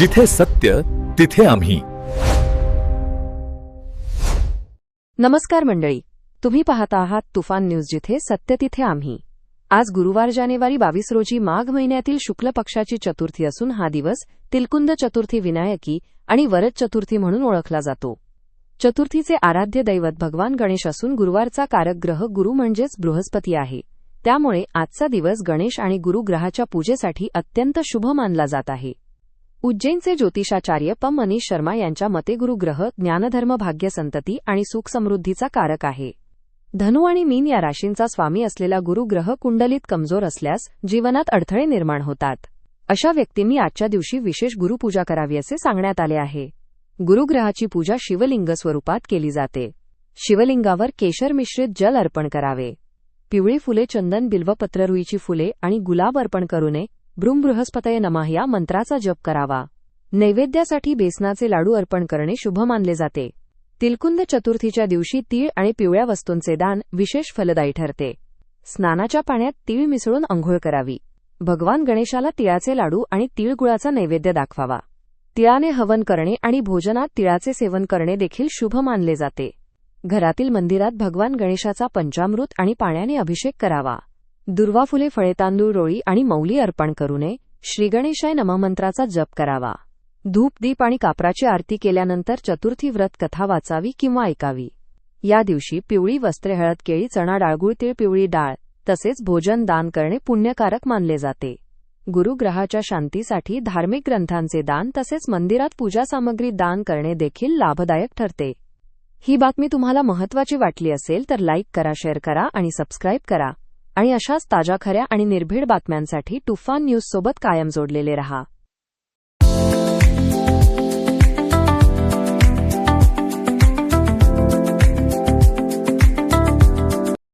जिथे सत्य तिथे आम्ही. नमस्कार मंडळी. तुम्ही पाहता आहात तुफान न्यूज जिथे सत्य तिथे आम्ही. आज गुरुवार जानेवारी बावीस रोजी माघ महिन्यातील शुक्ल पक्षाची चतुर्थी असून हा दिवस तिलकुंद चतुर्थी विनायकी आणि वरद चतुर्थी म्हणून ओळखला जातो. चतुर्थीचे आराध्य दैवत भगवान गणेश असून गुरुवारचा कारक ग्रह गुरु म्हणजेच बृहस्पती आहे. त्यामुळे आजचा दिवस गणेश आणि गुरु ग्रहाच्या पूजेसाठी अत्यंत शुभ मानला जात आहे. उज्जैनचे ज्योतिषाचार्य प मनीष शर्मा यांच्या मते गुरुग्रह ज्ञानधर्म भाग्य संतती आणि सुख समृद्धीचा कारक आहे. धनु आणि मीन या राशींचा स्वामी असलेला गुरुग्रह कुंडलीत कमजोर असल्यास जीवनात अडथळे निर्माण होतात. अशा व्यक्तींनी आजच्या दिवशी विशेष गुरुपूजा करावी असे सांगण्यात आले आहे. गुरुग्रहाची पूजा शिवलिंग स्वरूपात केली जाते. शिवलिंगावर केशर मिश्रित जल अर्पण करावे. पिवळी फुले चंदन बिल्वपत्ररुईची फुले आणि गुलाब अर्पण करू नये बृहस्पतय नमः या मंत्राचा जप करावा. नैवेद्यासाठी बेसनाचे लाडू अर्पण करणे शुभ मानले जाते. तिलकुंद चतुर्थीच्या दिवशी तीळ आणि पिवळ्या वस्तूंचे दान विशेष फलदायी ठरते. स्नानाच्या पाण्यात तीळ मिसळून अंघोळ करावी. भगवान गणेशाला तिळाचे लाडू आणि तिळगुळाचा नैवेद्य दाखवावा. तिळाने हवन करणे आणि भोजनात तिळाचे सेवन करणे देखील शुभ मानले जाते. घरातील मंदिरात भगवान गणेशाचा पंचामृत आणि पाण्याने अभिषेक करावा. दुर्वा फुले फळे तांदूळ रोळी आणि मौली अर्पण करू नये. श्रीगणेशाय नममंत्राचा जप करावा. धूप दीप आणि कापराची आरती केल्यानंतर चतुर्थी व्रत कथा वाचावी किंवा ऐकावी. या दिवशी पिवळी वस्त्रे हळद केळी चणा डाळगुळ तीळ पिवळी डाळ तसेच भोजन दान करणे पुण्यकारक मानले जाते. गुरुग्रहाच्या शांतीसाठी धार्मिक ग्रंथांचे दान तसेच मंदिरात पूजा सामग्री दान करणे देखील लाभदायक ठरते. ही बातमी तुम्हाला महत्वाची वाटली असेल तर लाईक करा शेअर करा आणि सबस्क्राईब करा. आणि अशाच ताज्या खऱ्या आणि निर्भीड बातम्यांसाठी तुफान न्यूज सोबत कायम जोडलेले रहा.